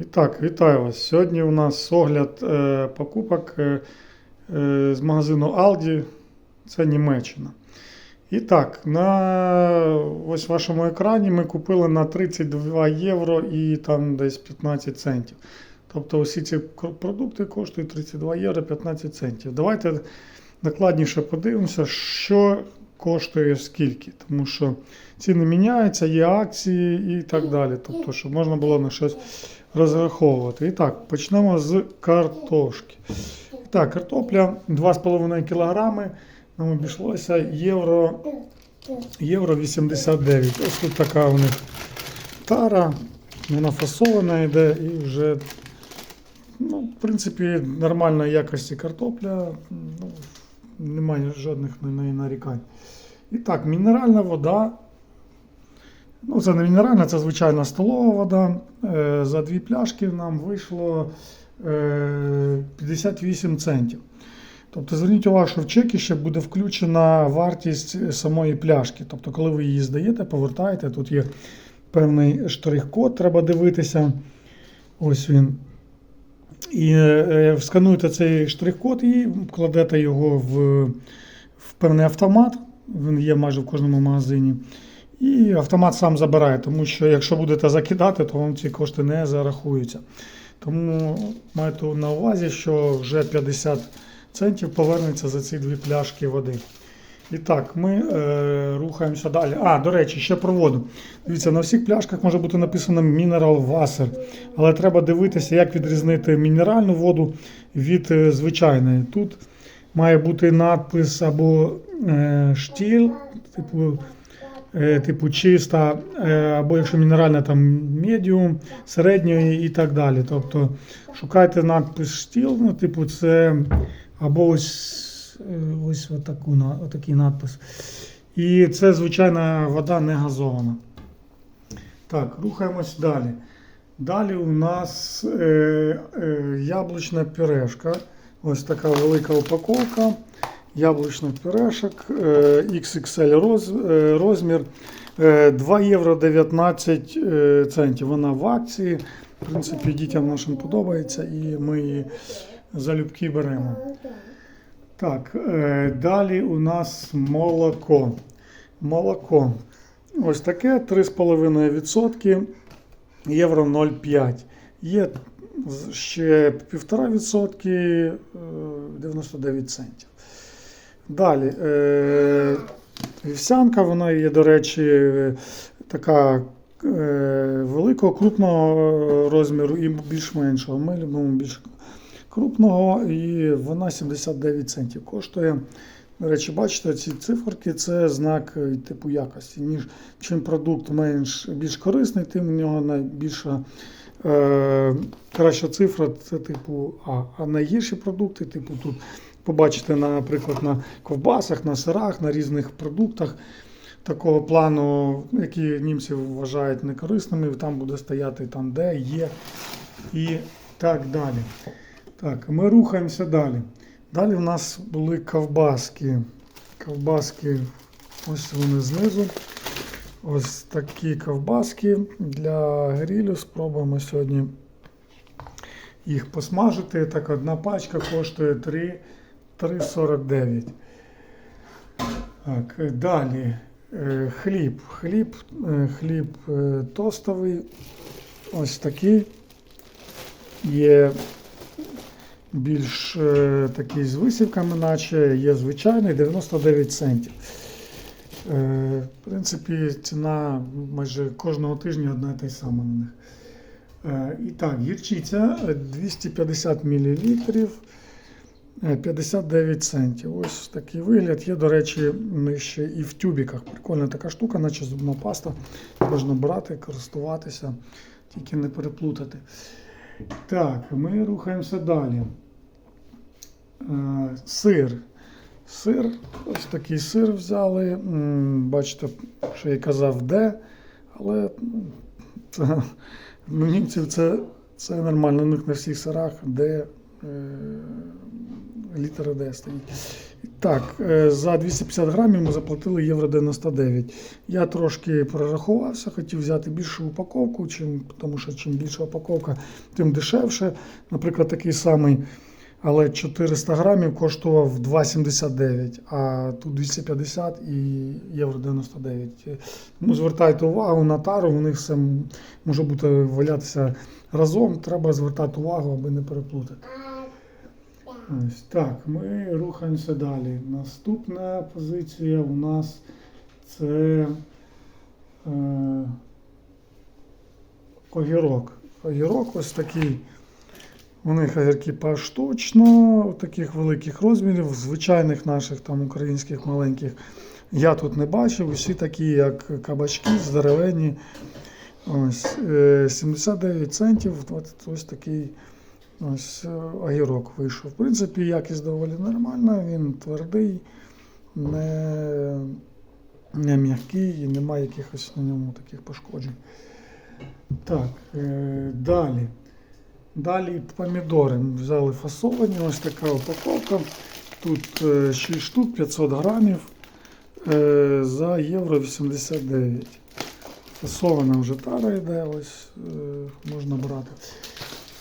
І так, вітаю вас. Сьогодні у нас огляд е, покупок е, е, з магазину Aldi, це Німеччина. І так, на ось вашому екрані ми купили на 32 євро і там десь 15 центів. Тобто усі ці продукти коштують 32 євро 15 центів. Давайте докладніше подивимося, що коштує скільки. Тому що ціни міняються, є акції і так далі. Тобто, щоб можна було на щось розраховувати. І так, почнемо з картошки. Так, картопля 2,5 кг. Нам обійшлося євро, євро 89. Ось тут така у них тара, вона фасована йде і вже, ну, в принципі, нормальної якості картопля. Ну, немає жодних на неї нарікань. І так, мінеральна вода. Ну, це не мінеральна, це звичайна столова вода. Е, За дві пляшки нам вийшло е, 58 центів. Тобто зверніть увагу, що в чекі ще буде включена вартість самої пляшки. Тобто, коли ви її здаєте, повертаєте, тут є певний штрих-код, треба дивитися. Ось він. І е, скануєте цей штрих-код і кладете його в, в певний автомат. Він є майже в кожному магазині. І автомат сам забирає, тому що якщо будете закидати, то вам ці кошти не зарахуються. Тому майте на увазі, що вже 50 центів повернеться за ці дві пляшки води. І так, ми е, рухаємося далі. А, до речі, ще про воду. Дивіться, на всіх пляшках може бути написано Mineral Wasser, але треба дивитися, як відрізнити мінеральну воду від е, звичайної. Тут має бути надпис або е, штіль, типу, типу чиста, е, або якщо мінеральна, там медіум, середньої і так далі. Тобто шукайте надпис штіл, ну, типу, це або ось, е, ось отаку, отакий надпис. І це звичайна вода не газована. Так, рухаємось далі. Далі у нас е, е, яблучна пюрешка. Ось така велика упаковка. Яблучних пюрешок, е, XXL е, розмір. Е, 2 євро 19 е, центів. Вона в акції. В принципі, дітям нашим подобається і ми її залюбки беремо. Так, е, далі у нас молоко. Молоко. Ось таке 3,5%, євро 0,5. Є ще 1,5%, е, 99 центів. Далі. Е, вівсянка, вона є, до речі, е, така е, великого, крупного розміру і більш меншого. Ми любимо більш крупного, і вона 79 центів коштує. До речі, бачите, ці циферки це знак е, типу якості. Ніж чим продукт менш більш корисний, тим в нього найбільша е, краща цифра це типу А. А найгірші продукти, типу тут побачите, наприклад, на ковбасах, на сирах, на різних продуктах такого плану, які німці вважають некорисними, там буде стояти там, де є і так далі. Так, ми рухаємося далі. Далі в нас були ковбаски. Ковбаски, ось вони знизу. Ось такі ковбаски для грилю. Спробуємо сьогодні їх посмажити. Так, одна пачка коштує 3,49. Так, далі. Е, Хліб. Хліб, е, хліб е, тостовий. Ось такий. Є більш такий з висівками, наче є звичайний 99 центів. Е, в принципі, ціна майже кожного тижня одна і та й сама на них. Е, і так, гірчиця е, 250 мл. 59 центів. Ось такий вигляд. Є, до речі, ще і в тюбіках. Прикольна така штука, наче зубна паста. Можна брати, користуватися, тільки не переплутати. Так, ми рухаємося далі. Е, Сир. Сир, ось такий сир взяли. Бачите, що я казав, де, але ну, це, в німців це, це нормально. У них на всіх сирах, де е, літера Д стоїть. Так, е, за 250 грамів ми заплатили євро 99. Я трошки прорахувався, хотів взяти більшу упаковку, чим, тому що чим більша упаковка, тим дешевше. Наприклад, такий самий, але 400 грамів коштував 2,79, а тут 250 і євро 99. Тому звертайте увагу на тару, у них все може бути валятися разом. Треба звертати увагу, аби не переплутати. Ось так, ми рухаємося далі. Наступна позиція у нас це е, огірок. Огірок ось такий. У них огірки поштучно, таких великих розмірів, звичайних наших там українських маленьких. Я тут не бачив. Усі такі, як кабачки, здоровенні. Ось, е, 79 центів. Ось такий ось е, огірок вийшов. В принципі, якість доволі нормальна, він твердий, не, не м'який і немає якихось на ньому таких пошкоджень. Так, е, далі. Далі помідори. Взяли фасовані, ось така упаковка. Тут е, 6 штук, 500 грамів е, за євро 89. Фасована вже тара йде, ось е, можна брати.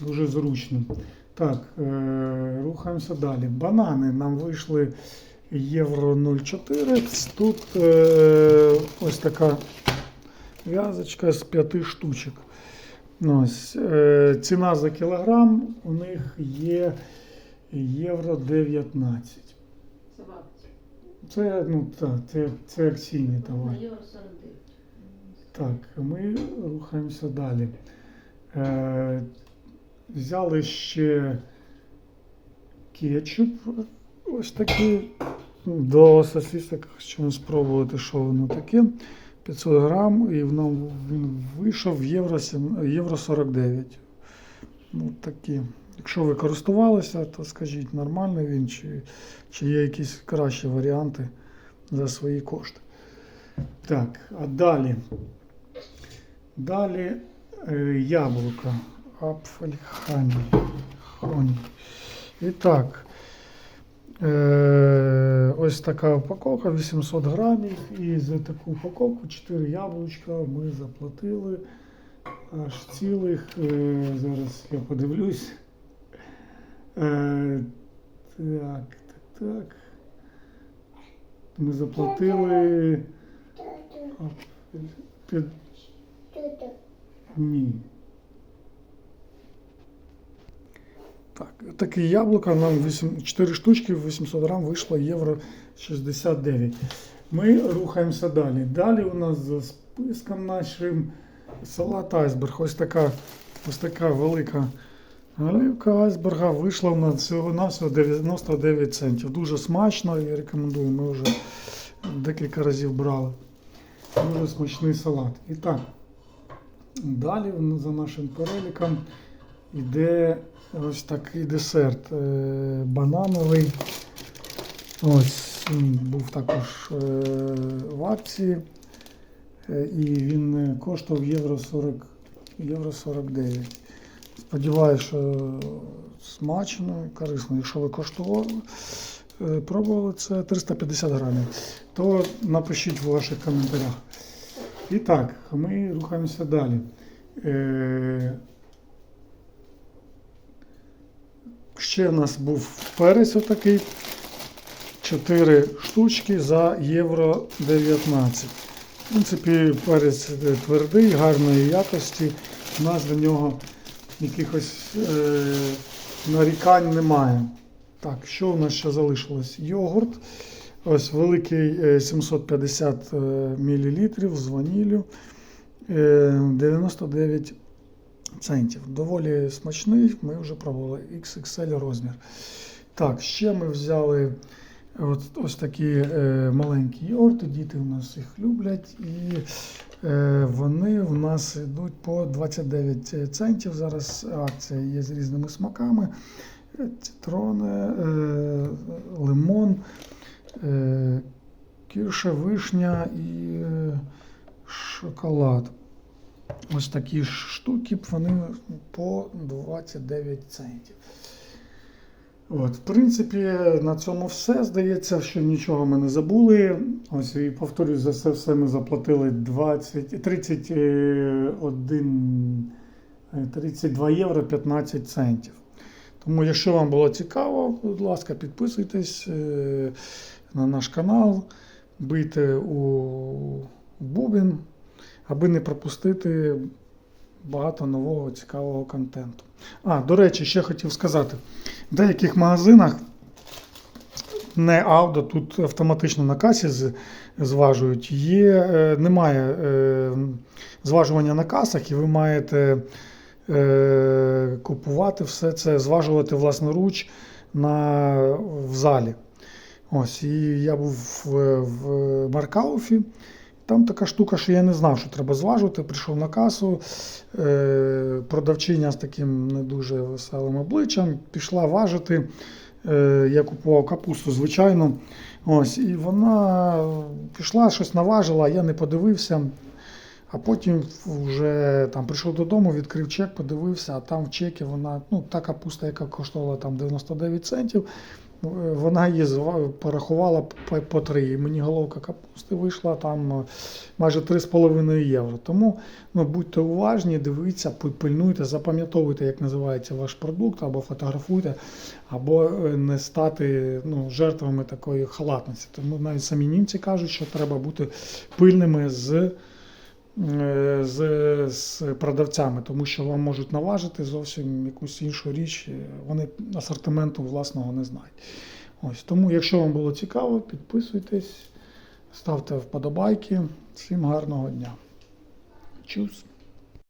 Дуже зручно. Так, е, рухаємося далі. Банани нам вийшли євро 0,4. Тут е, ось така в'язочка з 5 штучок. Ось, е, ціна за кілограм у них є євро 19. Собака. Це, ну, так, це, це акційний товар. Євро 49. Так, ми рухаємося далі. Е, взяли ще кетчуп ось такий. До сосисок хочемо спробувати, що воно таке. 500 грам, і воно, він вийшов євро, сім- євро 49. Ну, такі. Якщо ви користувалися, то скажіть, нормальний він, чи, чи є якісь кращі варіанти за свої кошти. Так, а далі. Далі е, яблука. Апфельхані. І так. Е, ось така упаковка 800 грамів. І за таку упаковку 4 яблучка ми заплатили аж цілих. Е, зараз я подивлюсь. Е, так, так, так. Ми заплатили. під- ні. Так, таке яблуко нам 8, 4 штучки, 800 грам вийшло євро 69. Ми рухаємося далі. Далі у нас за списком нашим салат айсберг. Ось така, ось така велика оливка айсберга вийшла у нас всього навсього 99 центів. Дуже смачно і рекомендую. Ми вже декілька разів брали. Дуже смачний салат. І так, далі за нашим переліком йде ось такий десерт е, банановий. Ось він був також е, в акції. Е, І він коштував євро 40, євро 49. Сподіваюся, що смачно корисно. Якщо ви коштували, пробували це 350 грамів, то напишіть в ваших коментарях. І так, ми рухаємося далі. Е, Ще в нас був перець отакий. 4 штучки за євро 19. В принципі, перець е, твердий, гарної якості. У нас до нього якихось е, нарікань немає. Так, що у нас ще залишилось? Йогурт. Ось великий е, 750 мл з ваніллю. Е, 99 центів. Доволі смачний, ми вже пробували XXL розмір. Так, ще ми взяли от, ось такі е, маленькі йогурти, діти у нас їх люблять. І е, вони у нас йдуть по 29 центів. Зараз акція є з різними смаками. Е, Цитрони, е, лимон, е, кірша, вишня і е, шоколад. Ось такі штуки, вони по 29 центів. От, в принципі, на цьому все. Здається, що нічого ми не забули. Ось і повторюсь, за це все ми заплатили 20, 31, е, 32 євро 15 центів. Тому, якщо вам було цікаво, будь ласка, підписуйтесь е, на наш канал, бийте у бубен, аби не пропустити багато нового цікавого контенту. А, до речі, ще хотів сказати: в деяких магазинах не аудо, тут автоматично на касі зважують. Є, е, немає е, зважування на касах, і ви маєте е, купувати все це, зважувати власноруч на, в залі. Ось, і я був в, в Маркауфі. Там така штука, що я не знав, що треба зважувати. Прийшов на касу, е, продавчиня з таким не дуже веселим обличчям пішла важити. Е, я купував капусту, звичайно. Ось, і вона пішла, щось наважила, я не подивився. А потім вже там прийшов додому, відкрив чек, подивився, а там в чекі вона, ну, та капуста, яка коштувала там 99 центів, вона її порахувала по, 3. І мені головка капусти вийшла там е, майже 3,5 євро. Тому ну, будьте уважні, дивіться, пильнуйте, запам'ятовуйте, як називається ваш продукт, або фотографуйте, або е, не стати ну, жертвами такої халатності. Тому навіть самі німці кажуть, що треба бути пильними з з, з продавцями, тому що вам можуть наважити зовсім якусь іншу річ. е, Вони асортименту власного не знають. Ось тому, якщо вам було цікаво, підписуйтесь, ставте вподобайки. Всім гарного дня. Чус!